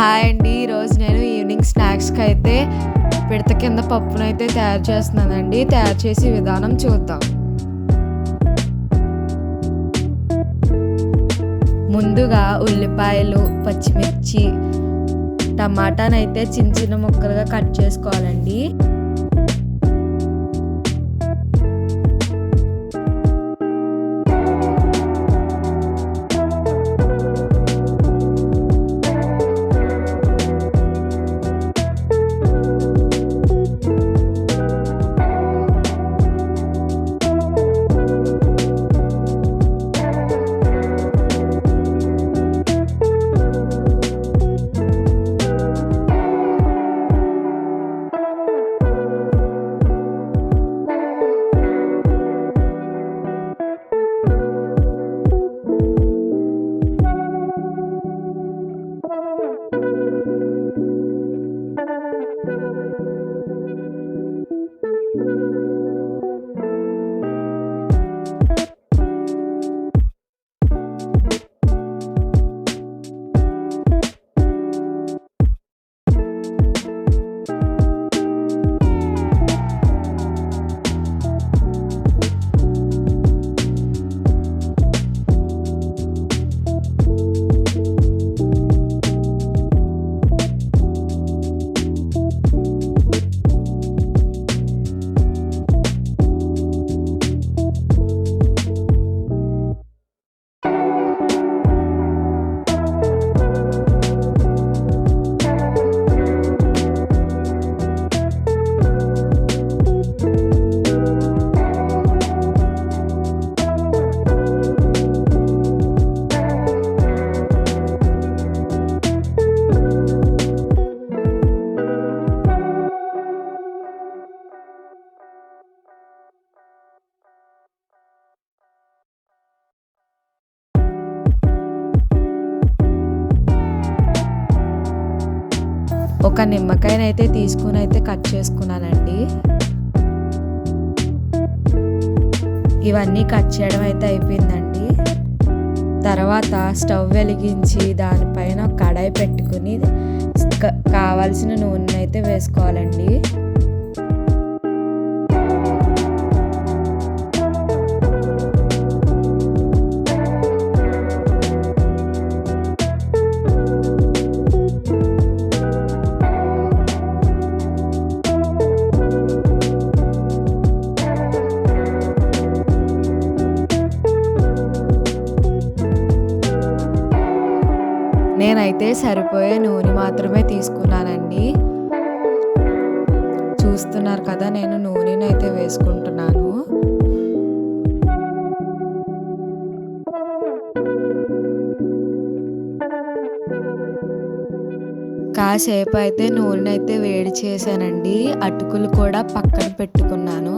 Hi అండి. ఈరోజు నేను ఈవినింగ్ స్నాక్స్కి అయితే పిడత కింద పప్పునైతే తయారు చేస్తున్నానండి. తయారు చేసే విధానం చూద్దాం. ముందుగా ఉల్లిపాయలు పచ్చిమిర్చి టమాటానైతే చిన్న చిన్న ముక్కలుగా కట్ చేసుకోవాలండి. ఒక నిమ్మకాయనైతే తీసుకుని అయితే కట్ చేసుకున్నానండి. ఇవన్నీ కట్ చేయడం అయితే అయిపోయిందండి. తర్వాత స్టవ్ వెలిగించి దానిపైన కడాయి పెట్టుకుని కావాల్సిన నూనె అయితే వేసుకోవాలండి. అయితే సరిపోయే నూనె మాత్రమే తీసుకున్నానండి. చూస్తున్నారు కదా నేను నూనెను అయితే వేసుకుంటున్నాను. కాసేపు అయితే నూనె అయితే వేడి చేశానండి. అటుకులు కూడా పక్కన పెట్టుకున్నాను.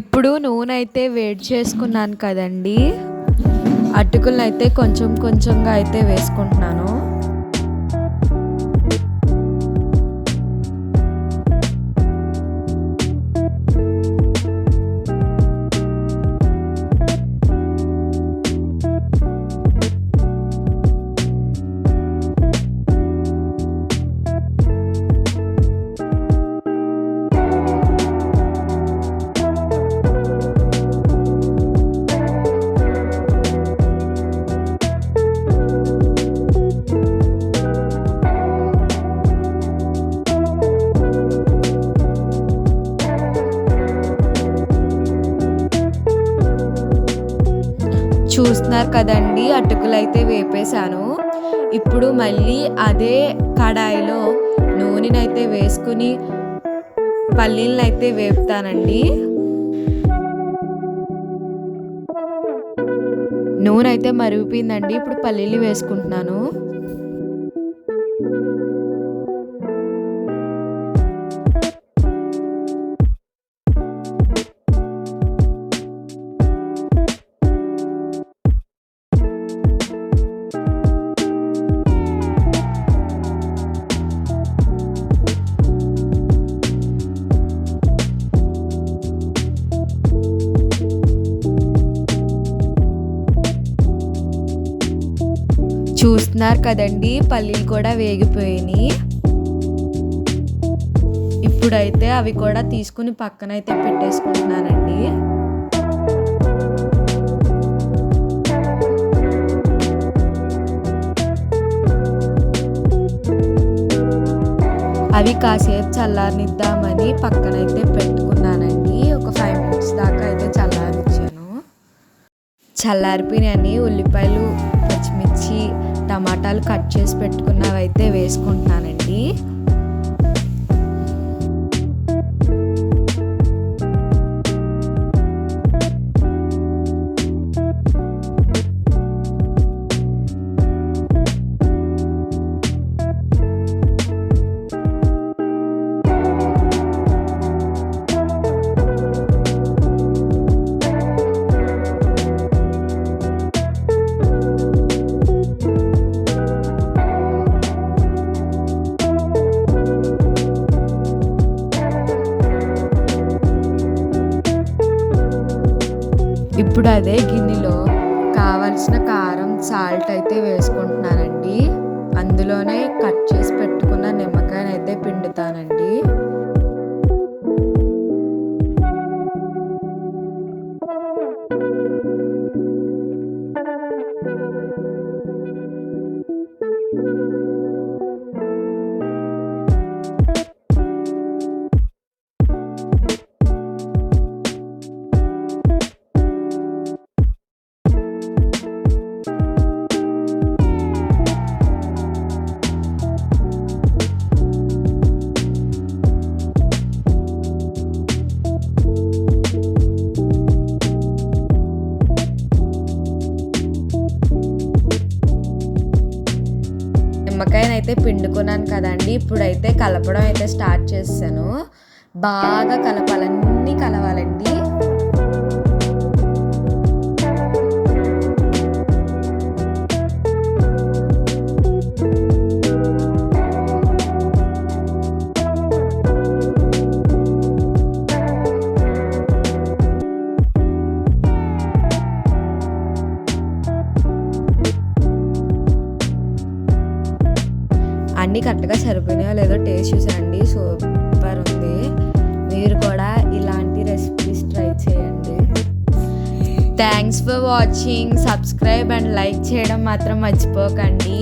ఇప్పుడు నూనె అయితే వేడి చేసుకున్నాను కదండి. అటుకులను అయితే కొంచెం కొంచెంగా అయితే వేసుకుంటున్నాను. చూస్తున్నారు కదండి. అటుకులు అయితే వేపేశాను. ఇప్పుడు మళ్ళీ అదే కడాయిలో నూనెనైతే వేసుకుని పల్లీలనైతే అయితే వేపుతానండి. నూనె అయితే మరిగిపోయిందండి. ఇప్పుడు పల్లీలు వేసుకుంటున్నాను. చూస్తున్నారు కదండి. పల్లీలు కూడా వేగిపోయినాయి. ఇప్పుడైతే అవి కూడా తీసుకుని పక్కనైతే పెట్టేసుకుంటున్నానండి. అవి కాసేపు చల్లారనిద్దామని పక్కనైతే పెట్టుకున్నానండి. ఒక ఫైవ్ మినిట్స్ దాకా అయితే చల్లారించాను చల్లారిపోయినాయని ఉల్లిపాయలు పచ్చిమిర్చి టమాటాలు కట్ చేసి పెట్టుకున్నవి అయితే వేసుకుంటున్నానండి. ఇప్పుడు అదే గిన్నెలో కావలసిన కారం సాల్ట్ అయితే వేసుకుంటున్నానండి. అందులోనే కట్ చేసి పెట్టుకున్న నిమ్మకాయనైతే పిండుతానండి. నిమ్మకాయనైతే పిండుకున్నాను కదండి. ఇప్పుడైతే కలపడం అయితే స్టార్ట్ చేశాను. బాగా కలపాలన్నీ కలవాలండి. అన్నీ కరెక్ట్గా సరిపోయినాయో లేదో టేస్ట్ చూసేయండి. సూపర్ ఉంది. మీరు కూడా ఇలాంటి రెసిపీస్ ట్రై చేయండి. Thanks for watching subscribe and like చేయడం మాత్రం మర్చిపోకండి.